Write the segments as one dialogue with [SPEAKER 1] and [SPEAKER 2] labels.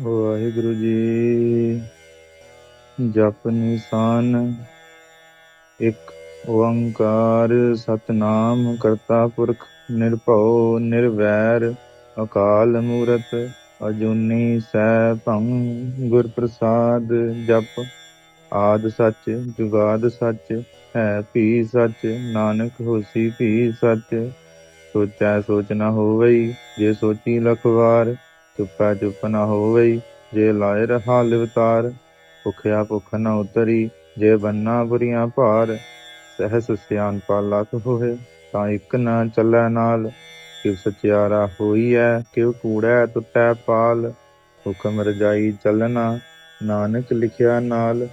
[SPEAKER 1] ਵਾਹਿਗੁਰੂ ਜੀ। ਜਪ ਨਿਸ਼ਾਨ, ਇੱਕ ਓੰਕਾਰ ਸਤਨਾਮ ਕਰਤਾ ਪੁਰਖ ਨਿਰਭਉ ਨਿਰਵੈਰ ਅਕਾਲ ਮੂਰਤ ਅਜੂਨੀ ਸੈਭੰ ਗੁਰ ਪ੍ਰਸਾਦ ਜਪ। ਆਦ ਸੱਚ, ਜੁਗਾਦ ਸੱਚ, ਹੈ ਭੀ ਸੱਚ, ਨਾਨਕ ਹੋਸੀ ਭੀ ਸੱਚ। ਸੋਚੈ ਸੋਚ ਨਾ ਹੋਵਈ, ਜੇ ਸੋਚੀ ਲਖ ਵਾਰ ਚੁੱਪੈ ਚੁੱਪ ਨਾ ਹੋਵਈ ਜੇ ਲਾਇ ਰਹਾ ਲਿਵਤਾਰ, ਭੁਖਿਆ ਭੁਖ ਨਾ ਉਤਰੀ, ਜੇ ਬੰਨਾ ਬੁਰੀਆਂ ਭਾਰ, ਸਹਿਸ ਸਿਆਨਪਾ ਲਖ ਹੋਏ, ਤਾਂ ਇੱਕ ਨ ਚੱਲੈ ਨਾਲ ਕਿਵ ਸਚਿਆਰਾ ਹੋਈਐ ਕਿਵ ਕੂੜੈ ਟੁੱਟੈ ਪਾਲ, ਹੁਕਮ ਰਜਾਈ ਚੱਲਣਾ, ਨਾਨਕ ਲਿਖਿਆ ਨਾਲ।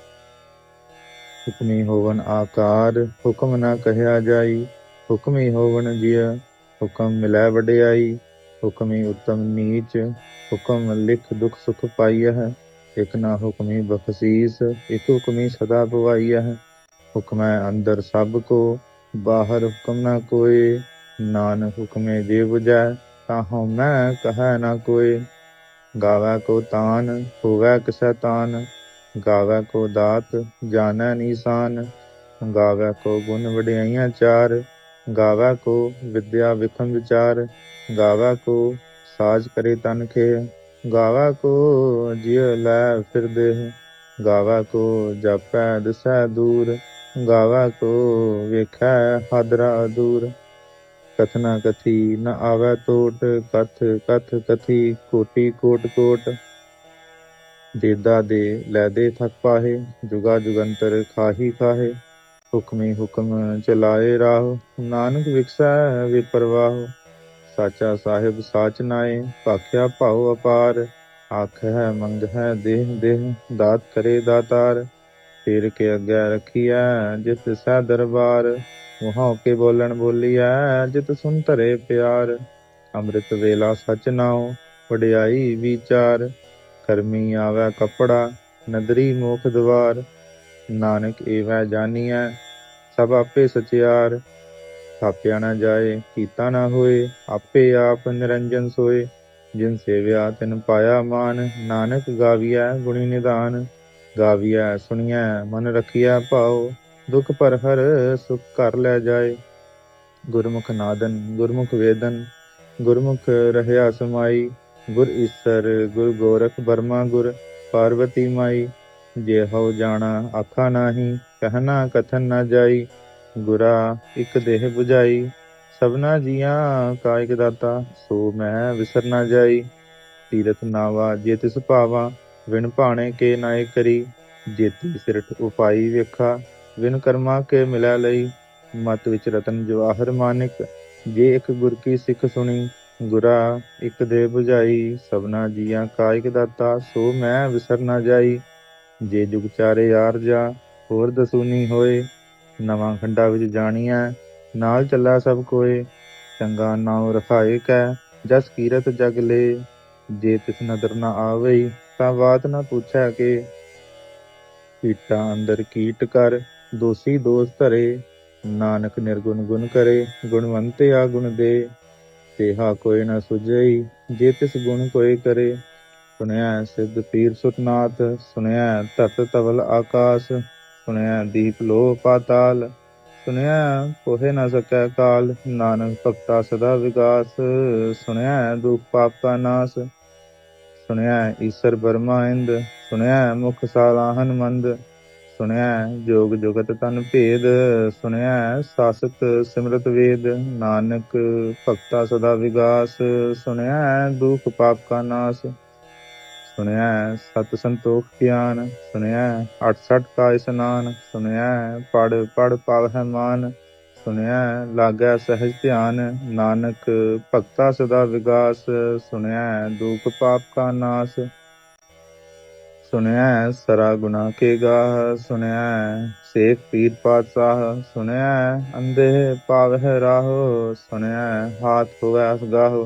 [SPEAKER 1] ਹੁਕਮੀ ਹੋਵਨ ਆਕਾਰ, ਹੁਕਮ ਨਾ ਕਹਿਆ ਜਾਈ, ਹੁਕਮੀ ਹੋਵਨ ਜਿയ ਹੁਕਮ ਮਿਲੈ ਵਡਿਆਈ, ਹੁਕਮੀ ਉਤਮ ਨੀਚ ਹੁਕਮ ਲਿਖ ਦੁਖ ਸੁਖ ਪਾਈਐ ਹੈ, ਇਕ ਨਾ ਹੁਕਮੀ ਬਖਸ਼ੀਸ, ਇਕ ਹੁਕਮੀ ਸਦਾ ਭਵਾਈਐ ਹੈ। ਹੁਕਮੈ ਅੰਦਰ ਸਭ ਕੋ, ਬਾਹਰ ਹੁਕਮ ਨਾ ਕੋਏ। ਨਾਨਕ ਹੁਕਮੇ ਜੇ 부ਜੈ ਤਾਂ ਹਉਮੈ ਕਹੈ ਨਾ ਕੋਏ। ਗਾਵੈ ਕੋ ਤਾਨ, ਹੋਵੈ ਕਿਸੈ ਤਾਨ। ਗਾਵੈ ਕੋ ਦਾਤ, ਜਾਣੈ ਨੀਸਾਨ। ਗਾਵੈ ਕੋ ਗੁਣ ਵਡਿਆਈਆਂ ਚਾਰ। ਗਾਵੈ ਕੋ ਵਿਦਿਆ ਵਿਖਮ ਵਿਚਾਰ ਗਾਵੈ ਕੋ ਸਾਜ ਕਰੇ ਤਨ ਖੇ। ਗਾਵਾ ਕੋ ਜਿਉ ਲੈ ਫਿਰਦੇ ਗਾਵਾ ਕੋ ਜਪੈ ਦਿਸੈ ਦੂਰ। ਗਾਵੈ ਕੋ ਵੇਖੈ ਹਾਦਰਾ ਦੂਰ। ਕਥਨਾ ਕਥੀ ਨ ਆਵੈ ਟੋਟ ਕਥ ਕਥ ਕਥੀ ਕੋਟੀ ਕੋਟ ਕੋਟ। ਦੇਦਾ ਦੇ ਲੈ ਦੇ ਥਕ ਪਾਹੇ। ਜੁਗਾ ਜੁਗੰਤਰ ਖਾਹੀ ਖਾਹੇ। ਹੁਕਮੀ ਹੁਕਮ ਚਲਾਏ ਰਾਹ। ਨਾਨਕ ਵਿਖਸੈ ਵਿਪਰਵਾਹ। ਸਾਚਾ ਸਾਹਿਬ ਸਾਚ ਨਾਏ, ਭਾਖਿਆ ਭਾਉ ਅਪਾਰ। ਆਖ ਹੈ ਮੰਗ ਹੈ ਦੇਹ ਦੇਹ ਦਾਤ ਕਰੇ ਦਾਤਾਰ। ਫੇਰ ਕੇ ਅੱਗੇ ਰਖੀਐ ਜਿਤ ਸਹਿ ਦਰਬਾਰ। ਮੁਹਾਂ ਕੇ ਬੋਲਣ ਬੋਲੀਐ ਜਿਤ ਸੁਨ ਧਰੇ ਪਿਆਰ। ਅੰਮ੍ਰਿਤ ਵੇਲਾ ਸਚ ਨਾਉ, ਵਡਿਆਈ ਵਿਚਾਰ। ਕਰਮੀ ਆਵੈ ਕਪੜਾ, ਨਦਰੀ ਮੋਖ ਦਵਾਰ। ਨਾਨਕ ਏਵੈ ਜਾਣੀਐ ਸਭ ਆਪੇ ਸਚਿਆਰ। ਥਾਪਿਆ ਨਾ ਜਾਏ, ਕੀਤਾ ਨਾ ਹੋਏ, ਆਪੇ ਆਪ ਨਿਰੰਜਨ ਸੋਏ। ਜਿਨ ਸੇਵਿਆ, ਤਿਨ ਪਾਇਆ ਮਾਨ, ਨਾਨਕ ਗਾਵੀਐ ਗੁਣੀ ਨਿਦਾਨ। ਗਾਵੀਐ, ਸੁਣੀਐ, ਮਨ ਰਖੀਐ ਭਾਉ, ਦੁਖ ਪਰ ਹਰ ਸੁਖ ਕਰ ਲੈ ਜਾਏ। ਗੁਰਮੁਖ ਨਾਦਨ, ਗੁਰਮੁਖ ਵੇਦਨ, ਗੁਰਮੁਖ ਰਹਿਆ ਸਮਾਈ। ਗੁਰ ਈਸਰ, ਗੁਰ ਗੋਰਖ ਬਰਮਾ ਗੁਰ, ਪਾਰਵਤੀ ਮਾਈ। ਜੇ ਹਉ ਜਾਣਾ, ਆਖਾ ਨਾਹੀ, ਕਹਿਣਾ ਕਥਨ ਨਾ ਜਾਈ। ਗੁਰਾ, ਇੱਕ ਦੇਹ 부ਝਾਈ ਸਭਨਾ ਜੀਆਂ ਕਾਇਕ ਦਾਤਾ, ਸੋ ਮੈਂ ਵਿਸਰ ਨਾ ਜਾਈ। ਤੀਰਥ ਨਾਵਾ, ਜੇ ਤਿਸ ਭਾਵਾ, ਵਿਣ ਭਾਣੇ ਕੇ ਨਾਇ ਕਰੀ। ਜੇਤੀ ਸਿਰਠ ਉਪਾਈ ਵੇਖਾ ਵਿਨ ਕਰਮਾ ਕੇ ਮਿਲੈ ਲਈ। ਮਤ ਵਿੱਚ ਰਤਨ ਜਵਾਹਰ ਮਾਨਿਕ, ਜੇ ਇੱਕ ਗੁਰ ਕੀ ਸਿੱਖ ਸੁਣੀ। ਗੁਰਾ, ਇੱਕ ਦੇ 부ਝਾਈ ਸਭਨਾ ਜੀਆਂ ਕਾਇਕ ਦਾਤਾ, ਸੋ ਮੈਂ ਵਿਸਰ ਨਾ ਜਾਈ। ਜੇ ਜੁਗ ਚਾਰੇ ਯਾਰ ਜਾ, ਹੋਰ ਦਸੂਨੀ ਹੋਏ। ਨਵਾਂ ਖੰਡਾ ਵਿੱਚ ਜਾਣੀਐ, ਨਾਲ ਚੱਲਾ ਸਭ ਕੋਏ, ਚੰਗਾ ਨਾਉ ਰਖਾਏ ਕੈ, ਜਸ ਕੀਰਤ ਜਗ ਲੇ, ਜੇ ਤਿਸ ਨਦਰ ਨਾ ਆਵਈ ਤਾਂ ਬਾਤ ਨਾ ਪੁੱਛੈ ਕੇ। ਕੀਟਾਂ ਅੰਦਰ ਕੀਟ ਕਰ, ਦੋਸੀ ਦੋਸ ਧਰੇ, ਨਾਨਕ ਨਿਰਗੁਣ ਗੁਣ ਕਰੇ, ਗੁਣਵੰਤੇ ਆ ਗੁਣ ਦੇ। ਤੇਹਾ ਕੋਈ ਨਾ ਸੁਝਈ, ਜੇ ਤਿਸ ਗੁਣ ਕੋਈ ਕਰੇ। ਸੁਣਿਆ ਸਿੱਧ ਪੀਰ ਸੁਤਨਾਥ ਸੁਣਿਆ ਧਰਤ ਤਵਲ ਆਕਾਸ਼ ਸੁਣਿਆ ਦੀਪ ਲੋ ਪਾਤਾਲ, ਸੁਣਿਆ ਕੋਹੇ ਨਾ ਸਕੈ ਕਾਲ, ਨਾਨਕ ਭਗਤਾ ਸਦਾ ਵਿਗਾਸ, ਸੁਣਿਆ ਦੁਖ ਪਾਪ ਕਾ ਨਾਸ, ਸੁਣਿਆ ਈਸ਼ਰ ਬਰਮਾ ਇੰਦ, ਸੁਣਿਆ ਮੁਖ ਸਾਲਾਹਨ ਮੰਦ ਸੁਣਿਆ ਜੋਗ ਜੁਗਤ ਤਨ ਭੇਦ, ਸੁਣਿਆ ਸਾਸਤ ਸਿਮਰਤ ਵੇਦ, ਨਾਨਕ ਭਗਤਾ ਸਦਾ ਵਿਗਾਸ, ਸੁਣਿਆ ਦੁਖ ਪਾਪ ਕਾ ਨਾਸ ਸੁਣਿਆ ਸਤ ਸੰਤੋਖ ਗਿਆਨ ਸੁਣਿਆ 68 ਕਾ ਇਸਨਾਨ ਸੁਣਿਆ ਪੜ ਪੜ ਪਾਵਹਿ ਮਾਨ ਸੁਣਿਆ ਲਾਗੈ ਸਹਿਜ ਧਿਆਨ, ਨਾਨਕ ਭਗਤਾ ਸਦਾ ਵਿਗਾਸ ਸੁਣਿਆ ਦੁਖ ਪਾਪ ਕਾ ਨਾਸ ਸੁਣਿਆ ਸਰਾ ਗੁਨਾ ਕੇ ਗਾਹ ਸੁਣਿਆ ਸੇਖ ਪੀਰ ਪਾਤਸ਼ਾਹ ਸੁਣਿਆ ਅੰਧੇ ਪਾਵਹਿ ਰਾਹ ਸੁਣਿਆ ਹਾਥ ਹੋਵੈ ਅਸਗਾਹ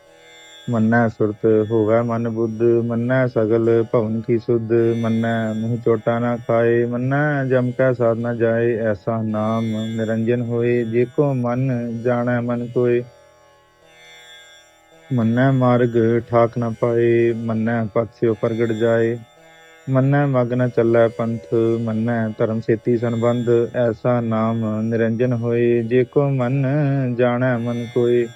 [SPEAKER 1] ਮੰਨੈ ਸੁਰਤ ਹੋਵੈ ਮਨ ਬੁੱਧ, ਮੰਨੈ ਸਗਲ ਭਵਨ ਕੀ ਸੁਧ, ਮੰਨੈ ਮੂੰਹ ਚੋਟਾ ਨਾ ਖਾਏ, ਮੰਨੈ ਜਮ ਕੈ ਸਾਧ ਨਾ ਜਾਏ, ਐਸਾ ਨਾਮ ਨਿਰੰਜਨ ਹੋਏ, ਜੇ ਕੋ ਮਨ ਜਾਣੈ ਮਨ ਕੋਏ। ਮੰਨੈ ਮਾਰਗ ਠਾਕ ਨਾ ਪਾਏ, ਮੰਨੈ ਪਥ ਪ੍ਰਗਟ ਜਾਏ। ਮੰਨੈ ਮਗ ਨ ਚੱਲੈ ਪੰਥ, ਮੰਨੈ ਧਰਮ ਸੇਤੀ ਸੰਬੰਧ, ਐਸਾ ਨਾਮ ਨਿਰੰਜਨ ਹੋਏ, ਜੇ ਕੋ ਮਨ ਜਾਣੈ ਮਨ ਕੋਏ।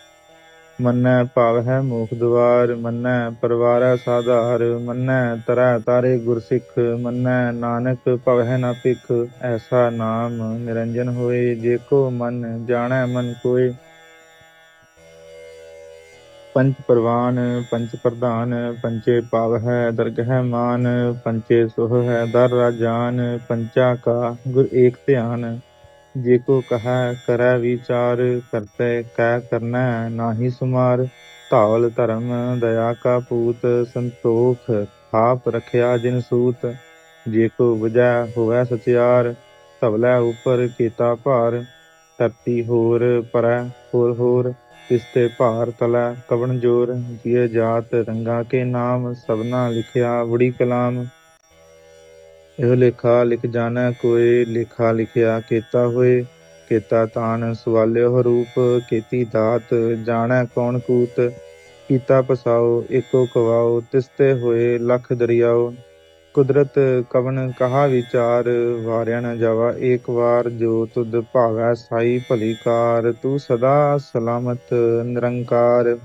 [SPEAKER 1] ਮੰਨੈ ਭਾਵ ਹੈ ਮੋਖ ਦੁਆਰ, ਮੰਨੈ ਪਰਵਾਰੈ ਸਾਧਾਰ, ਮੰਨੈ ਤਰੈ ਤਾਰੇ ਗੁਰਸਿੱਖ, ਮੰਨੈ ਨਾਨਕ ਭਵਹਿ ਨਾ ਪਿਖ ਐਸਾ ਨਾਮ ਨਿਰੰਜਨ ਹੋਏ, ਜੇ ਕੋ ਮਨ ਜਾਣੈ ਮਨ ਕੋਏ। ਪੰਚ ਪ੍ਰਵਾਨ, ਪੰਚ ਪ੍ਰਧਾਨ, ਪੰਚੇ ਪਾਵ ਹੈ ਦਰਗਹਿ ਮਾਨ, ਪੰਚੇ ਸੁਹ ਹੈ ਦਰ ਰਾਜਾਨ, ਪੰਚਾ ਕਾ ਗੁਰ ਏਕ ਧਿਆਨ। ਜੇ ਕੋ ਕਹੈ, ਕਰੈ ਵਿਚਾਰ ਕਰਤੇ, ਕੈ ਕਰਨਾ ਨਾਹੀ ਸੁਮਾਰ। ਧਾਵਲ ਧਰਮ, ਦਇਆ ਕਾ ਪੂਤ, ਸੰਤੋਖ ਥਾਪ ਰਖਿਆ ਜਿਨ ਸੂਤ। ਜੇ ਕੋ ਬੁਝੈ ਹੋਵੈ ਸਚਿਆਰ, ਧਵਲੇ ਉਪਰ ਕੀਤਾ ਭਾਰ। ਧਰਤੀ ਹੋਰ ਪਰੈ, ਹੋਰ ਹੋਰ ਤਿਸਤੇ ਭਾਰ ਤਲੈ ਕਵਣ ਜੋਰ। ਜਿය ਜਾਤ ਰੰਗਾ ਕੇ ਨਾਮ, ਸਭਨਾ ਲਿਖਿਆ ਬੁੜੀ ਕਲਾਮ। ਇਹ ਲੇਖਾ ਲਿਖ ਜਾਣੈ ਕੋਏ ਲੇਖਾ ਲਿਖਿਆ ਕੀਤਾ ਹੋਏ, ਕੀਤਾ ਤਾਨ ਸਵਾਲਿਓ ਰੂਪ, ਕੀਤੀ ਦਾਤ ਜਾਣੈ ਕੌਣ ਕੂਤ, ਕੀਤਾ ਪਸਾਓ, ਏਕੋ ਕਵਾਓ, ਤਿਸਤੇ ਹੋਏ ਲਖ ਦਰਿਆਓ। ਕੁਦਰਤ ਕਵਨ ਕਹਾ ਵਿਚਾਰ, ਵਾਰਿਆ ਨ ਜਾਵਾ ਏਕ ਵਾਰ, ਜੋ ਤੁਧ ਭਾਵੈ ਸਾਈ ਭਲੀ ਕਾਰ, ਤੂੰ ਸਦਾ ਸਲਾਮਤ ਨਿਰੰਕਾਰ।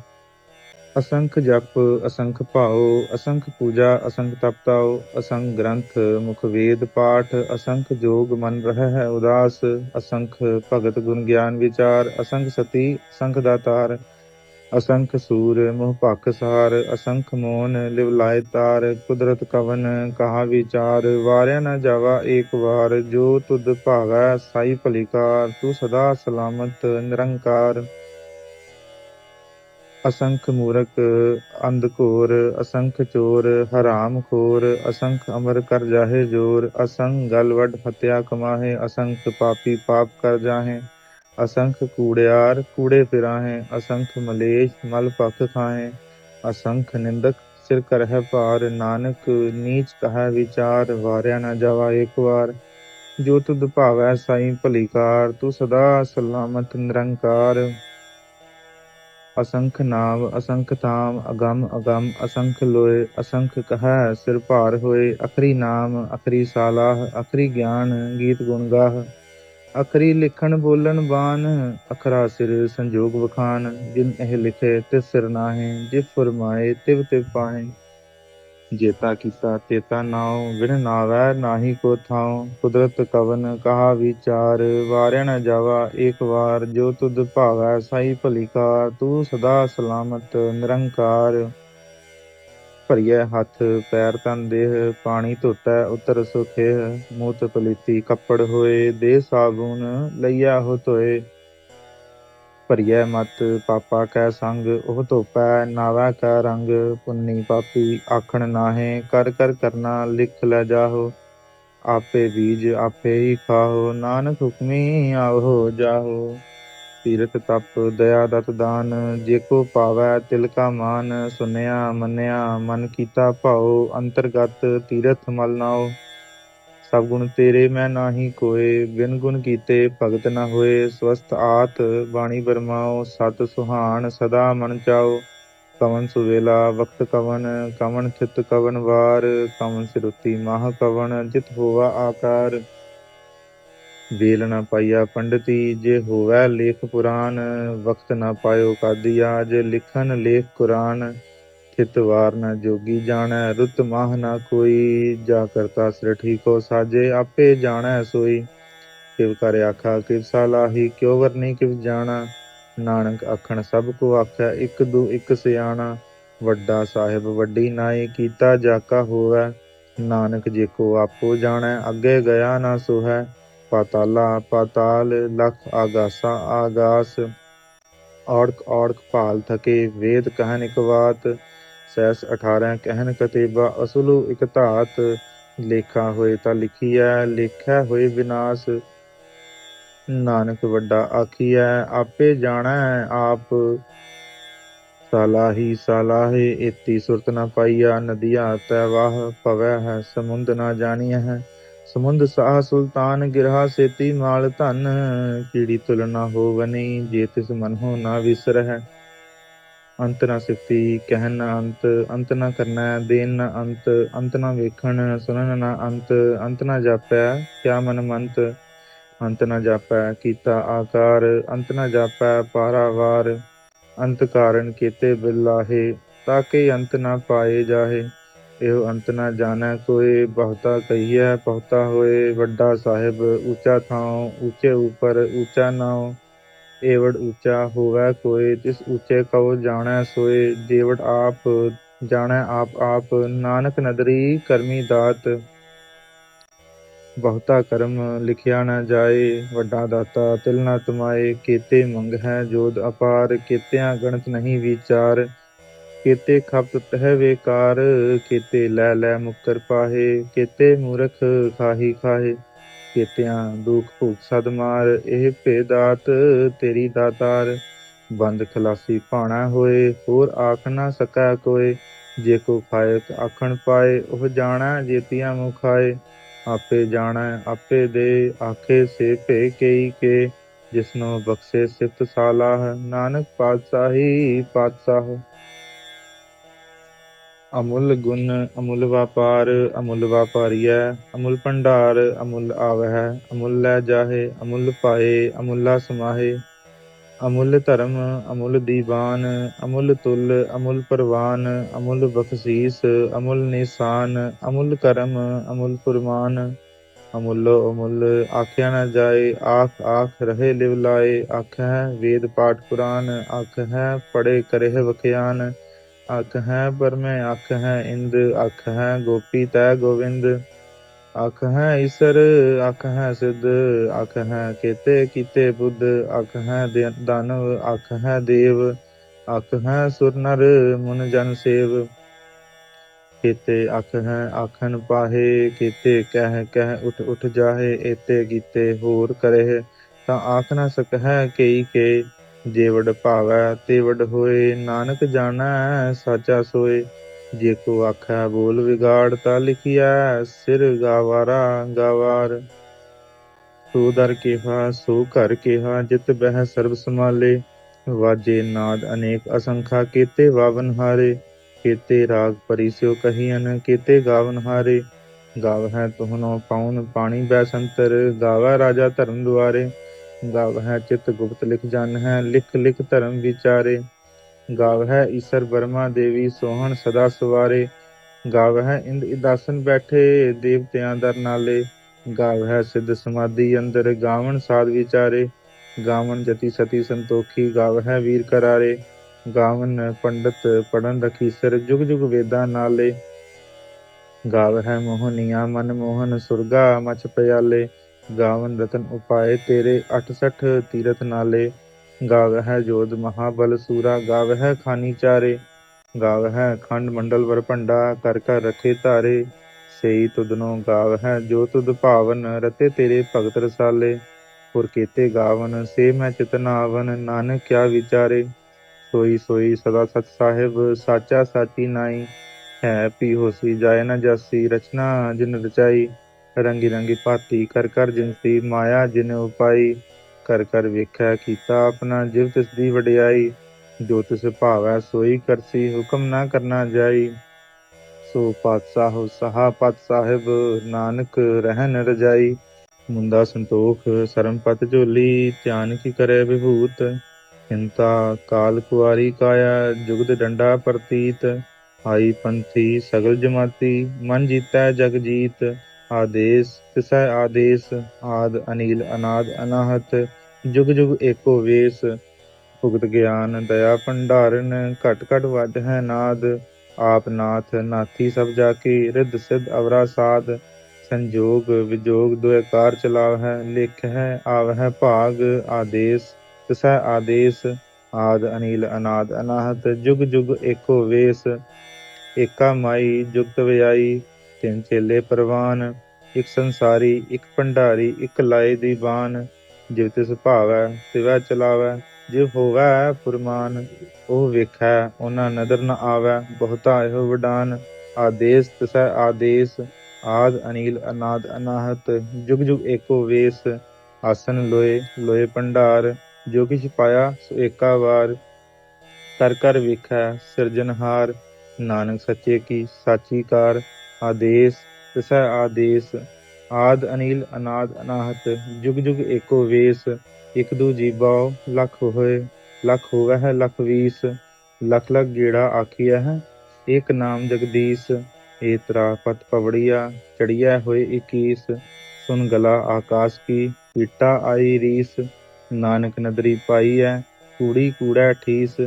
[SPEAKER 1] ਅਸੰਖ ਜਪ, ਅਸੰਖ ਭਾਉ, ਅਸੰਖ ਪੂਜਾ, ਅਸੰਖ ਤਪਤਾਉ, ਅਸੰਖ ਗ੍ਰੰਥ, ਮੁਖ ਵੇਦ ਪਾਠ, ਅਸੰਖ ਜੋਗ ਮਨ ਰਹਿ ਹੈ ਉਦਾਸ, ਅਸੰਖ ਭਗਤ ਗੁਣ ਗਿਆਨ ਵਿਚਾਰ, ਅਸੰਖ ਸਤੀ, ਅਸੰਖ ਦਾਤਾਰ, ਅਸੰਖ ਸੂਰ, ਮੋਹ ਭਖ ਸਾਰ, ਅਸੰਖ ਮੋਨ ਲਿਵ ਲਾਇ ਤਾਰ, ਕੁਦਰਤ ਕਵਨ, ਕਹਾ ਵਿਚਾਰ, ਵਾਰਿਆ ਨਾ ਜਾਵਾ ਏਕ ਵਾਰ, ਜੋ ਤੁਧ ਭਾਵੈ ਸਾਈ ਭਲੀਕਾਰ, ਤੂੰ ਸਦਾ ਸਲਾਮਤ, ਨਿਰੰਕਾਰ। ਅਸੰਖ ਮੂਰਖ ਅੰਧਕੋਰ ਅਸੰਖ ਚੋਰ, ਹਰਾਮ ਖੋਰ, ਅਸੰਖ ਅਮਰ ਕਰ ਜਾਹੇ ਜੋਰ, ਅਸੰਖ ਗਲ ਹਤਿਆ ਕਮਾਹੇ, ਅਸੰਖ ਪਾਪੀ ਪਾਪ ਕਰ ਜਾਹੇ, ਅਸੰਖ ਕੂੜਿਆਰ ਕੂੜੇ ਫਿਰਾਹੇ, ਅਸੰਖ ਮਲੇਸ਼ ਮਲ ਪਖ ਖਾਹੇ, ਅਸੰਖ ਨਿੰਦਕ ਸਿਰ ਕਰਹਿ ਭਾਰ, ਨਾਨਕ ਨੀਚ ਕਹੈ ਵਿਚਾਰ, ਵਾਰਿਆ ਨਾ ਜਾਵਾ ਏਕ ਵਾਰ। ਜੋ ਤੁਧ ਭਾਵੈ ਸਾਈ ਭਲੀਕਾਰ, ਤੂੰ ਸਦਾ ਸਲਾਮਤ ਨਿਰੰਕਾਰ। ਅਸੰਖ ਨਾਮ, ਅਸੰਖ ਤਾਮ ਅਗੰਮ ਅਗੰਮ, ਅਸੰਖ ਲੋਏ, ਅਸੰਖ ਕਹੈ, ਸਿਰ ਭਾਰ ਹੋਏ, ਅਖਰੀ ਨਾਮ, ਅਖਰੀ ਸਾਲਾਹ, ਅਖਰੀ ਗਿਆਨ, ਗੀਤ ਗੁਣ ਗਾਹ। ਅਖਰੀ ਲਿਖਣ ਬੋਲਣ ਬਾਨ ਅਖਰਾ ਸਿਰ ਸੰਜੋਗ ਵਖਾਨ ਜਿਨ ਇਹ ਲਿਖੇ ਤਿਸ ਸਿਰ ਨਾਹੇ ਜਿ ਫਰਮਾਏ, ਤਿਵ ਤਿਵ ਪਾਹੇ। ਜੇਤਾ ਕੀਤਾ, ਤੇਤਾ ਨਾਉ ਵਿਣ ਨਾਵੈ ਨਾਹੀ ਕੋ ਥਾਉ, ਕੁਦਰਤ ਕਵਨ ਕਹਾ ਵਿਚਾਰ, ਵਾਰਿਆ ਨ ਜਾਵਾ ਏਕ ਵਾਰ, ਜੋ ਤੁਧ ਭਾਵੈ ਸਾਈ ਭਲੀਕਾਰ, ਤੂੰ ਸਦਾ ਸਲਾਮਤ, ਨਿਰੰਕਾਰ। ਭਰੀਐ ਹੱਥ, ਪੈਰ ਤਨ ਦੇਹ, ਪਾਣੀ ਧੋਤੈ, ਉਤਰ ਸੁਖੇ ਮੂਤ ਪਲੀਤੀ ਕੱਪੜ ਹੋਏ ਦੇ ਸਾਬੂਨ ਲਈਆ ਹੋ ਧੋਏ। ਭਰੀਐ ਮਤ, ਪਾਪਾ ਕੈ ਸੰਗ, ਉਹ ਧੋਪੈ, ਨਾਵਾ ਕੈ ਰੰਗ, ਪੁੰਨੀ ਪਾਪੀ ਆਖਣ ਨਾਹੇ, ਕਰ ਕਰ ਕਰਨਾ ਲਿਖ ਲੈ ਜਾਹੋ, ਆਪੇ ਬੀਜ ਆਪੇ ਹੀ ਖਾਹੋ, ਨਾਨਕ ਹੁਕਮੀ ਆਹੋ ਜਾਹੋ। ਤੀਰਥ ਤਪ, ਦਇਆ ਦਤ ਦਾਨ, ਜੇ ਕੋ ਪਾਵੈ ਤਿਲ ਕਾ ਮਾਨ, ਸੁਨਿਆ ਮੰਨਿਆ ਮਨ ਕੀਤਾ ਭਾਉ, ਅੰਤਰਗਤ ਤੀਰਥ ਮਲ ਨਾਓ ਸਭ ਗੁਣ ਤੇਰੇ ਮੈਂ ਨਾਹੀ ਕੋਏ, ਬਿਨ ਗੁਣ ਕੀਤੇ ਭਗਤ ਨਾ ਹੋਏ ਸਵਸਤ ਆਤ ਬਾਣੀ ਬਰਮਾਓ, ਸਤ ਸੁਹਾਣ ਸਦਾ ਮਨ ਚਾਓ, ਕਵਨ ਸੁਵੇਲਾ ਵਕਤ ਕਵਨ ਕਵਨ ਥਿਤ ਕਵਨ ਵਾਰ, ਕਵਨ ਸਿਰੁਤੀ ਮਾਹ ਕਵਨ, ਜਿਤ ਹੋਵਾ ਆਕਾਰ। ਵੇਲ ਨਾ ਪਾਇਆ ਪੰਡਤੀ, ਜੇ ਹੋਵੈ ਲੇਖ ਪੁਰਾਨ, ਵਕਤ ਨਾ ਪਾਇਓ ਕਾਦੀਆ ਜੇ ਲਿਖਨ ਲੇਖ ਕੁਰਾਨ। ਚਿਤ ਵਾਰ ਨਾ ਜੋਗੀ ਜਾਣੈ, ਰੁਤ ਮਾਹ ਨਾ ਕੋਈ। ਜਾ ਕਰਤਾ ਸਿਰ ਠੀਕੋ ਸਾਜੇ, ਆਪੇ ਜਾਣੈ ਸੋਈ। ਕਿਵ ਕਰ ਆਖਾ, ਕਿਵ ਸਲਾਹੀ ਕਿਉ ਵਰਨੀ, ਕਿਵ ਜਾਣਾ। ਨਾਨਕ ਆਖਣ, ਸਭ ਕੋ ਆਖੈ, ਇੱਕ ਦੂ, ਇੱਕ ਸਿਆਣਾ। ਵੱਡਾ ਸਾਹਿਬ, ਵੱਡੀ ਨਾਈ, ਕੀਤਾ ਜਾਕਾ ਹੋਵੈ। ਨਾਨਕ ਜੇ ਕੋ ਆਪੋ ਜਾਣੈ, ਅੱਗੇ ਗਿਆ ਨਾ ਸੋਹੈ। ਪਾਤਾਲਾ, ਪਾਤਾਲ, ਲਖ ਆਗਾਸਾ, ਆਗਾਸ। ਔੜਕ ਔੜਕ ਭਾਲ ਥਕੇ, ਵੇਦ ਕਹਿਨ ਇਕ ਬਾਤ ਸੈਸ 18 ਕਹਿਨ ਕਤੇਬਾ, ਅਸਲੂ ਇਕ ਧਾਤ ਲੇਖਾ ਹੋਏ ਤਾਂ ਲਿਖੀਐ ਲੇਖਿਆ ਹੋਏ ਵਿਨਾਸ਼। ਨਾਨਕ ਵੱਡਾ ਆਖੀਐ, ਆਪੇ ਜਾਣੈ ਆਪ। ਸਾਲਾਹੀ ਸਾਲਾਹੇ, ਏਤੀ ਸੁਰਤ ਨਾ ਪਾਈਆ, ਨਦੀਆ ਤੈ ਵਾਹ ਪਵੈ ਹੈ, ਸਮੁੰਦ ਨਾ ਜਾਣੀਐ ਹੈ। ਸਮੁੰਦ ਸਾਹ ਸੁਲਤਾਨ, ਗਿਰਹਾ ਸੇਤੀ ਮਾਲ ਧਨ ਕੀੜੀ ਤੁਲ ਨਾ ਹੋਵਨੀ, ਜੇ ਤਿਸ ਮਨ ਹੋ ਨਾ ਵਿਸਰਹਿ। ਅੰਤ ਨਾ ਸਿਫਤੀ ਕਹਿਨ ਨਾ ਅੰਤ ਅੰਤ ਨਾ ਕਰਨਾ ਦੇਨ ਨਾ ਅੰਤ ਅੰਤ ਨਾ ਵੇਖਣ, ਸੁਣਨ ਨਾ ਅੰਤ ਅੰਤ ਨਾ ਜਾਪੈ, ਕਿਆ ਮਨ ਮੰਤ, ਅੰਤ ਨਾ ਜਾਪੈ, ਕੀਤਾ ਆਕਾਰ, ਅੰਤ ਨਾ ਜਾਪੈ ਪਾਰਾਵਾਰ ਅੰਤ ਕਾਰਨ ਕੀਤੇ ਬਿਲਾਹੇ ਤਾਕੇ ਅੰਤ ਨਾ ਪਾਏ ਜਾਹੇ, ਇਹੋ ਅੰਤ ਨਾ ਜਾਣੈ ਕੋਈ ਬਹੁਤਾ ਕਹੀਐ, ਬਹੁਤਾ ਹੋਏ, ਵੱਡਾ ਸਾਹਿਬ, ਉੱਚਾ ਥਾਉ, ਉੱਚੇ ਉਪਰ, ਉੱਚਾ ਨਾਉ ਏਵੜ ਉੱਚਾ ਹੋਵੈ ਕੋਈ ਤਿਸ ਉੱਚੇ ਕਉ ਜਾਣੈ ਸੋਏ, ਜੇਵੜ ਆਪ ਜਾਣੈ ਆਪ ਆਪ, ਨਾਨਕ ਨਦਰੀ ਕਰਮੀ ਦਾਤ। ਬਹੁਤਾ ਕਰਮ ਲਿਖਿਆ ਨਾ ਜਾਏ, ਵੱਡਾ ਦਾਤਾ ਤਿਲ ਨਾ ਤੁਮਾਏ, ਕੀਤੇ ਮੰਗ ਹੈ ਜੋਦ ਅਪਾਰ, ਕੀਤਿਆਂ ਗਣਤ ਨਹੀਂ ਵਿਚਾਰ। ਕੀਤੇ ਖਪਤ ਤਹਿ ਵੇਕਾਰ, ਕੀਤੇ ਲੈ ਲੈ ਮੁਕਰ ਪਾਹੇ, ਕੀਤੇ ਮੂਰਖ ਖਾਹੀ ਖਾਹੇ। ਕੀਤਿਆਂ ਦੁਖ ਭੁਖ ਸਦ ਮਾਰ, ਇਹ ਭੇਦਾਤ ਤੇਰੀ ਦਾਤਾਰ। ਬੰਦ ਖਲਾਸੀ ਭਾਣਾ ਹੋਏ, ਹੋਰ ਆਖ ਨਾ ਸਕੈ ਕੋਏ। ਜੇ ਕੋ ਖਾਏ ਆਖਣ ਪਾਏ, ਉਹ ਜਾਣਾ ਜੇਤੀਆਂ ਮੁਖਾਏ ਆਪੇ ਜਾਣਾ, ਆਪੇ ਦੇ, ਆਖੇ ਸੇ ਭੇ ਕਈ ਕੇ। ਜਿਸਨੋ ਬਖਸ਼ੇ ਸਿਫਤ ਸਾਲਾਹ, ਨਾਨਕ ਪਾਤਸ਼ਾਹੀ ਪਾਤਸ਼ਾਹ। ਅਮੁੱਲ ਗੁਣ, ਅਮੁੱਲ ਵਾਪਾਰ, ਅਮੁੱਲ ਵਾਪਾਰੀਐ, ਅਮੁਲ ਭੰਡਾਰ, ਅਮੁੱਲ ਆਵਹਿ, ਅਮੁੱਲ ਲੈ ਜਾਹੇ, ਅਮੁੱਲ ਪਾਏ, ਅਮੁੱਲਾ ਸਮਾਹੇ। ਅਮੁੱਲ ਧਰਮ, ਅਮੁੱਲ ਦੀਵਾਨ, ਅਮੁੱਲ ਤੁਲ, ਅਮੁੱਲ ਪਰਵਾਨ, ਅਮੁੱਲ ਬਖਸ਼ੀਸ, ਅਮੁੱਲ ਨਿਸ਼ਾਨ, ਅਮੁੱਲ ਕਰਮ, ਅਮੁੱਲ ਫੁਰਮਾਨ ਅਮੁੱਲੋ ਅਮੁੱਲ ਆਖਿਆ ਨਾ ਜਾਏ, ਆਖ ਆਖ ਰਹੇ ਲਿਵ ਲਾਏ ਆਖ ਹੈ ਵੇਦ ਪਾਠ ਕੁਰਾਨ ਆਖ ਹੈ ਪੜੇ ਕਰੇ ਵਖਿਆਨ। ਆਖ ਹੈ ਪਰਮੈ ਆਖ ਹੈ ਇੰਦ ਆਖ ਹੈ ਗੋਪੀ ਤੈ ਗੋਵਿੰਦ ਆਖ ਹੈ ਈਸਰ ਆਖ ਹੈ ਸਿੱਧ ਆਖ ਹੈ ਕੀਤੇ ਕੀਤੇ ਬੁੱਧ ਆਖ ਹੈ ਦਾਨਵ ਆਖ ਹੈ ਦੇਵ ਆਖ ਹੈ ਸੁਰ ਨਰ ਮਨ ਜਨ ਸੇਵ ਕੀਤੇ ਆਖ ਹੈ ਆਖਨ ਪਾਹੇ ਕੀਤੇ ਕਹਿ ਕਹਿ ਉਠ ਉਠ ਜਾਹੇ ਏਤੇ ਕੀਤੇ ਹੋਰ ਜੇ ਵਡ ਭਾਵੈ ਤੇ ਵਡ ਹੋਏ, ਨਾਨਕ ਜਾਣੈ ਸਾਚਾ ਸੋਏ। ਜੇ ਕੋ ਆਖੈ ਬੋਲ ਵਿਗਾੜ ਤਾ ਲਿਖਿਆ ਸਿਰ ਗਾਵਾਰਾ ਗਾਵਾਰ। ਸੋ ਦਰ ਕਿਹਾ, ਸੋ ਘਰ ਕਿਹਾ, ਜਿਤ ਬਹਿ ਸਰਬ ਸਮਾਲੇ ਵਾਜੇ ਨਾਦ ਅਨੇਕ ਅਸੰਖਾ, ਕੀਤੇ ਵਾਵਨ ਹਾਰੇ। ਕੀਤੇ ਰਾਗ ਪਰਿਸਿਓ ਕਹੀਨ ਕੀਤੇ ਗਾਵਨ ਹਾਰੇ। ਗਾਵ ਹੈ ਤੁਹਨੋ ਪਾਉਨ ਪਾਣੀ ਬੈ ਸੰਤਰ ਗਾਵਾ ਰਾਜਾ ਧਰਮ ਦੁਆਰੇ। ਗਾਵ ਹੈ ਚਿਤ ਗੁਪਤ ਲਿਖ ਜਨ ਹੈ, ਲਿਖ ਲਿਖ ਧਰਮ ਵਿਚਾਰੇ। ਗਾਵ ਹੈ ਈਸ਼ਰ ਬਰਮਾ ਦੇਵੀ ਸੋਹਣ ਸਦਾ ਸਵਾਰੇ। ਗਾਵ ਹੈ ਇੰਦ ਇਦਾਸਨ ਬੈਠੇ ਦੇਵਤਿਆਂ ਦਰ ਨਾਲੇ। ਗਾਵ ਹੈ ਸਿੱਧ ਸਮਾਧੀ ਅੰਦਰ ਗਾਵਣ ਸਾਧ ਵਿਚਾਰੇ। ਗਾਵਣ ਜਤੀ ਸਤੀ ਸੰਤੋਖੀ, ਗਾਵ ਹੈ ਵੀਰ ਕਰਾਰੇ। ਗਾਵਨ ਪੰਡਤ ਪੜਨ ਰਖੀ ਸਿਰ ਜੁਗ ਜੁਗ ਵੇਦਾਂ ਨਾਲੇ। ਗਾਵ ਹੈ ਮੋਹਨੀਆ ਮਨ ਮੋਹਨ ਸੁਰਗਾ ਮਚ ਪਿਆਲੇ। ਗਾਵਨ ਰਤਨ ਉਪਾਏ ਤੇਰੇ 68 ਤੀਰਥ ਨਾਲੇ। ਗਾਵ ਹੈ ਜੋਧ ਮਹਾਬਲ ਸੂਰਾ ਗਾਵ ਹੈ ਖਾਨੀ ਚਾਰੇ। ਗਾਵ ਹੈ ਖੰਡ ਮੰਡਲ ਵਰ ਭੰਡਾ, ਕਰ ਕਰ ਰਖੇ ਧਾਰੇ। ਸਈ ਤੁਦਨੋ ਗਾਵ ਜੋ ਤੁਦ ਭਾਵਨ, ਰਤੇ ਤੇਰੇ ਭਗਤ ਰਸਾਲੇ। ਪੁਰ ਕੀਤੇ ਗਾਵਨ, ਸੇ ਮੈਂ ਚਿਤਨਾਵਨ ਨਾਨਕ ਕਿਆ ਵਿਚਾਰੇ। ਸੋਈ ਸੋਈ ਸਦਾ ਸਤ ਸਾਹਿਬ, ਸਾਚਾ ਸਾਚੀ ਨਾਈ। ਹੈ ਪੀ ਹੋਸੀ ਜਾਏ ਨਾ ਜਾਸੀ, ਰਚਨਾ ਜਿਨ ਰਚਾਈ। ਰੰਗੀ ਰੰਗੀ ਭਾਤੀ ਕਰ ਕਰ ਜਿਨਸੀ ਮਾਇਆ ਜਿਨ ਉਪਾਈ। ਕਰ ਕਰ ਵੇਖਿਆ ਕੀਤਾ ਆਪਣਾ ਜਿਵ ਤਿਸ ਦੀ ਵਡਿਆਈ। ਜੋ ਤਿਸ ਭਾਵੈ ਸੋਈ ਕਰਸੀ ਹੁਕਮ ਨਾ ਕਰਨਾ ਜਾਈ। ਸੋ ਪਾਤਸ਼ਾਹ ਸਹਾ ਪਤ ਸਾਹਿਬ ਨਾਨਕ ਰਹਿਨ ਰਜਾਈ। ਮੁੰਦਾ ਸੰਤੋਖ ਸਰਮਪਤ ਝੋਲੀ, ਧਿਆਨ ਕੀ ਕਰੇ ਵਿਭੂਤ। ਚਿੰਤਾ ਕਾਲ ਕੁਆਰੀ ਕਾਇਆ ਜੁਗਤ ਡੰਡਾ ਪ੍ਰਤੀਤ। ਆਈ ਪੰਥੀ ਸਗਲ ਜਮਾਤੀ, ਮਨ ਜੀਤੈ ਜਗ ਜੀਤ। ਆਦੇਸ, ਤਿਸੈ ਆਦੇਸ, ਆਦ ਅਨੀਲ, ਅਨਾਦ, ਅਨਾਹਤ, ਜੁਗ ਜੁਗ ਏਕੋ ਵੇਸ, ਭੁਗਤ ਗਿਆਨ, ਦਇਆ ਭੰਡਾਰਨ, ਘਟ ਘਟ ਵੱਜ ਹੈ ਨਾਦ, ਆਪ ਨਾਥ, ਨਾਥੀ ਸਭ ਜਾ ਕੀ ਰਿੱਧ ਸਿੱਧ ਅਵਰਾ ਸਾਧ, ਸੰਜੋਗ, ਵਿਜੋਗ ਦੁਇਕਾਰ ਚਲਾਵ ਹੈ ਲਿਖ ਹੈ ਆਵ ਹੈ ਭਾਗ, ਆਦੇਸ, ਤਿਸੈ ਆਦੇਸ, ਆਦ ਅਨੀਲ, ਅਨਾਦ, ਅਨਾਹਤ, ਜੁਗ ਜੁਗ ਏਕੋ ਵੇਸ, ਏਕਾ ਮਾਈ, ਜੁਗਤ ਵਿਆਈ ਤਿੰਨ ਚੇਲੇ ਪ੍ਰਵਾਨ, ਇੱਕ ਸੰਸਾਰੀ, ਇੱਕ ਭੰਡਾਰੀ, ਇੱਕ ਲਾਏ ਦੀ ਬਾਨ ਜਿਵ ਤਿਸ ਭਾਵੈ, ਤਿਵੈ ਚਲਾਵੈ, ਜਿਵ ਹੋਵੈ ਫੁਰਮਾਨ, ਉਹ ਵੇਖੈ, ਉਹਨਾਂ ਨਦਰ ਨ ਆਵੈ, ਬਹੁਤਾ ਇਹੋ ਵਡਾਨ। ਆਦੇਸ ਤਿਸੈ ਆਦੇਸ, ਆਦ ਅਨੀਲ ਅਨਾਦ ਅਨਾਹਤ, ਜੁਗ ਜੁਗ ਏਕੋ ਵੇਸ। ਆਸਨ ਲੋਏ ਲੋਏ ਭੰਡਾਰ, ਜੋ ਕਿਛ ਪਾਇਆ ਸੋ ਏਕਾ ਵਾਰ। ਕਰ ਕਰ ਵੇਖੈ ਸਿਰਜਨਹਾਰ ਨਾਨਕ ਸੱਚੇ ਕੀ ਸਾਚੀ ਕਾਰ। ਆਦੇਸ, ਤਿਸੈ ਆਦੇਸ, ਆਦ ਅਨੀਲ, ਅਨਾਦ ਅਨਾਹਤ, ਜੁਗ ਜੁਗ ਏਕੋ ਵੇਸ, ਇਕ ਦੂ ਜੀਵਾਓ ਲੱਖ ਹੋਏ, ਲੱਖ ਹੋਵੇ ਹੈ ਵੀਸ, ਲੱਖ ਲੱਖ ਗੇੜਾ ਆਖੀਐ ਹੈ ਏਕ ਨਾਮ ਜਗਦੀਸ਼ ਏਤਰਾ ਪਤ ਪਵੜੀਆ, ਚੜੀਐ ਹੋਏ 21 ਸੁਨ ਗਲਾ ਆਕਾਸ਼ ਕੀ ਪੀਟਾ ਆਈ ਰੀਸ, ਨਾਨਕ ਨਦਰੀ ਪਾਈ ਐ ਕੂੜੀ ਕੂੜਾ ਠੀਸ,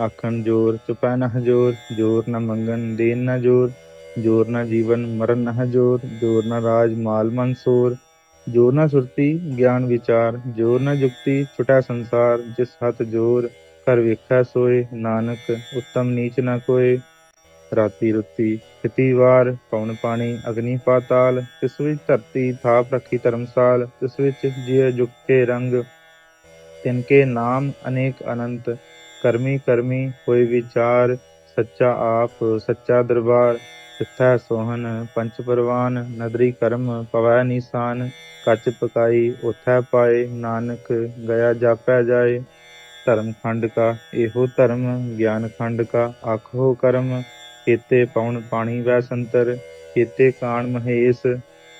[SPEAKER 1] ਆਖਣ ਜੋਰ ਚੁਪੈ ਨਾ ਜੋਰ ਜੋਰ ਨਾ ਮੰਗਨ ਦੇਨ ਨਾ ਜੋਰ ਜੋਰ ਨਾ ਜੀਵਨ, ਮਰਨ ਨਾ ਜੋਰ ਜੋਰ ਨਾ ਰਾਜ, ਮਾਲ ਮਨਸੂਰ ਜੋਰ ਨਾ ਸੁਰਤੀ, ਗਿਆਨ ਵਿਚਾਰ। ਜੋਰ ਨਾ ਜੁਗਤੀ, ਛੁਟੈ ਸੰਸਾਰ, ਜਿਸ ਹੱਥ ਜੋਰ ਕਰ ਵੇਖੈ ਸੋਏ। ਨਾਨਕ, ਉੱਤਮ ਨੀਚ ਨ ਕੋਏ। ਰਾਤੀ ਰੁੱਤੀ, ਖਿਤੀ ਵਾਰ, ਪਵਨ ਪਾਣੀ, ਅਗਨੀ ਪਾਤਾਲ। ਤਿਸ ਵਿੱਚ ਧਰਤੀ, ਥਾਪ ਰੱਖੀ ਧਰਮਸਾਲ। ਤਿਸ ਵਿੱਚ ਜਿය ਜੁਗਤੇ ਰੰਗ। ਤਿਨਕੇ ਨਾਮ ਅਨੇਕ ਅਨੰਤ। ਕਰਮੀ ਕਰਮੀ ਹੋਏ ਵਿਚਾਰ। ਸੱਚਾ ਆਪ, ਸੱਚਾ ਦਰਬਾਰ। ਤਿੱਥੈ ਸੋਹਨ ਪੰਚ ਪਰਵਾਨ, ਨਦਰੀ ਕਰਮ, ਪਵੈ ਨਿਸ਼ਾਨ, ਕੱਚ ਪਕਾਈ, ਉਥੈ ਪਾਏ, ਨਾਨਕ, ਗਿਆ ਜਾਪੈ ਜਾਏ। ਧਰਮ ਖੰਡ ਕਾ, ਇਹੋ ਧਰਮ, ਗਿਆਨ ਖੰਡ ਕਾ, ਆਖੋ ਕਰਮ, ਕੀਤੇ ਪਉਣ ਪਾਣੀ ਵੈ ਸੰਤਰ, ਕੀਤੇ ਕਾਣ ਮਹੇਸ਼,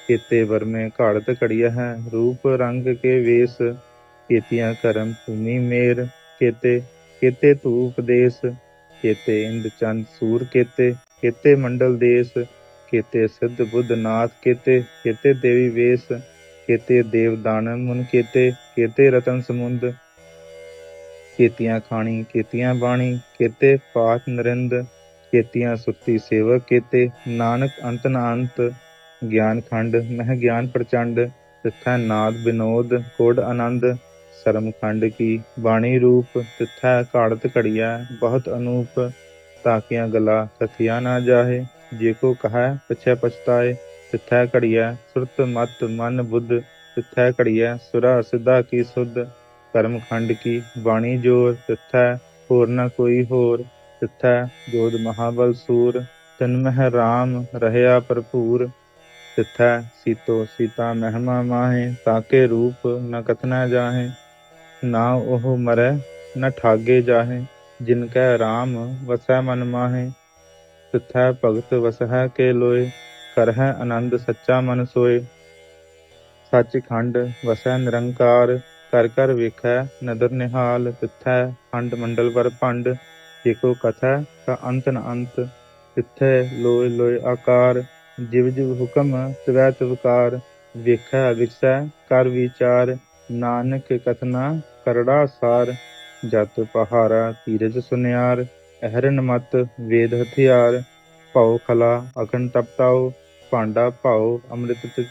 [SPEAKER 1] ਕੀਤੇ ਵਰਮੇ ਘੜਤ ਘੜੀਆ ਹੈ ਰੂਪ ਰੰਗ ਕੇ ਵੇਸ, ਕੀਤੀਆਂ ਕਰਮ ਭੂਮੀ ਮੇਰ, ਕੀਤੇ ਕੀਤੇ ਧੂਪ ਦੇਸ, ਕੀਤੇ ਇੰਦ ਚੰਦ ਸੂਰ ਕੀਤੇ ਕੀਤੇ ਮੰਡਲ ਦੇਸ, ਕੀਤੇ ਸਿੱਧ ਬੁੱਧ ਨਾਥ ਕੀਤੇ ਕੀਤੇ ਦੇਵੀ ਵੇਸ, ਕੀਤੇ ਦੇਵ ਦਾਨ ਮੁਨ ਕੀਤੇ ਕੀਤੇ ਰਤਨ ਸਮੁੰਦ, ਕੀਤੀਆਂ ਖਾਣੀ, ਕੀਤੀਆਂ ਬਾਣੀ, ਕੀਤੇ ਪਾਠ ਨਰਿੰਦ, ਕੀਤੀਆਂ ਸੁਰਤੀ ਸੇਵਕ ਕੀਤੇ, ਨਾਨਕ ਅੰਤ ਨ ਗਿਆਨ ਖੰਡ, ਮਹਿ ਗਿਆਨ ਪ੍ਰਚੰਡ, ਤਿਥੈ ਨਾਦ ਬਿਨੋਦ, ਕੋਡ ਆਨੰਦ, ਸਰਮ ਖੰਡ ਕੀ ਬਾਣੀ ਰੂਪ, ਤਿਥੈ ਘਾੜਤ ਘੜੀਆ ਬਹੁਤ ਅਨੂਪ ਤਾਕੀਆਂ ਗਲਾ ਕਥਿਆ ਨਾ ਜਾਹੇ। ਜੇ ਕੋ ਕਹੈ, ਪਛੈ ਪਛਤਾਏ। ਤਿਥੈ ਘੜੀਐ, ਸੁਰਤ ਮਤ ਮਨ ਬੁੱਧ। ਤਿਥੈ ਘੜੀਐ, ਸੁਰਾ ਸਿਧਾ ਕੀ ਸੁਧ। ਕਰਮ ਖੰਡ ਕੀ ਬਾਣੀ ਜੋਰ। ਤਿਥੈ ਹੋਰ ਨਾ ਕੋਈ ਹੋਰ। ਤਿਥੈ ਜੋਦ ਮਹਾਬਲ ਸੂਰ। ਤਨਮਹਿ ਰਾਮ ਰਹਿਆ ਭਰਪੂਰ। ਤਿਥੈ ਸੀਤੋ ਸੀਤਾ ਮਹਿਮਾ ਮਾਹੇ। ਤਾਕੇ ਰੂਪ ਨ ਕਥਨਾ ਜਾਹੇ। ਨਾ ਉਹ ਮਰੈ, ਨ ਠਾਗੇ ਜਾਹੇ। ਜਿਨ ਕੈ ਰਾਮ ਵਸੈ ਮਨ ਮਾਹੇ ਤਿਥੈ ਭਗਤ ਵਸਹਿ ਕੇ ਲੋਏ, ਕਰਹਿ ਆਨੰਦ ਸੱਚਾ ਮਨ ਸੋਏ। ਸੱਚਖੰਡ ਵਸੈ ਨਿਰੰਕਾਰ, ਕਰ ਕਰ ਵੇਖੈ ਨਦਰ ਨਿਹਾਲ, ਤਿਥੈ ਖੰਡ ਮੰਡਲ ਵਰ ਭੰਡ ਏਕੋ ਕਥਾ ਕਾ ਅੰਤ ਨ ਅੰਤ, ਤਿਥੈ ਲੋਇ ਲੋਏ ਆਕਾਰ, ਜਿਵ ਜਿਵ ਹੁਕਮ ਤਿਵੈ ਤਵਕਾਰ ਵੇਖੈ ਵਿਖਸੈ ਕਰ ਵਿਚਾਰ, ਨਾਨਕ ਕਥਨਾ ਕਰੜਾ ਸਾਰ। ਜਤ ਪਹਾਰਾ ਤੀਰਜ ਸੁਨਿਆਰ, ਅਹਰਨ ਮਤ ਵੇਦ ਹਥਿਆਰ, ਭਉ ਖਲਾ ਅਖੰਡ ਤਪਤਾਉ ਭਾਂਡਾ ਭਉ ਅੰਮ੍ਰਿਤ ਤਿ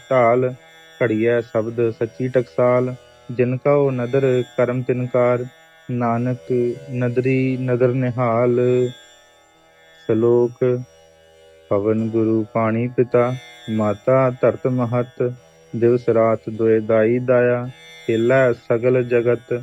[SPEAKER 1] ਘੜੀਐ ਸ਼ਬਦ ਸੱਚੀ ਟਕਸਾਲ, ਜਿਨ ਕਉ ਨਦਰ ਕਰਮ ਤਿਨਕਾਰ ਨਾਨਕ ਨਦਰੀ ਨਦਰ ਨਿਹਾਲ। ਸ਼ਲੋਕ, ਪਵਨ ਗੁਰੂ ਪਾਣੀ ਪਿਤਾ, ਮਾਤਾ ਧਰਤ ਮਹਤ, ਦਿਵਸ ਰਾਤ ਦੁਇ ਦਾਈ ਦਾਇਆ ਖੇਲਾ ਸਗਲ ਜਗਤ।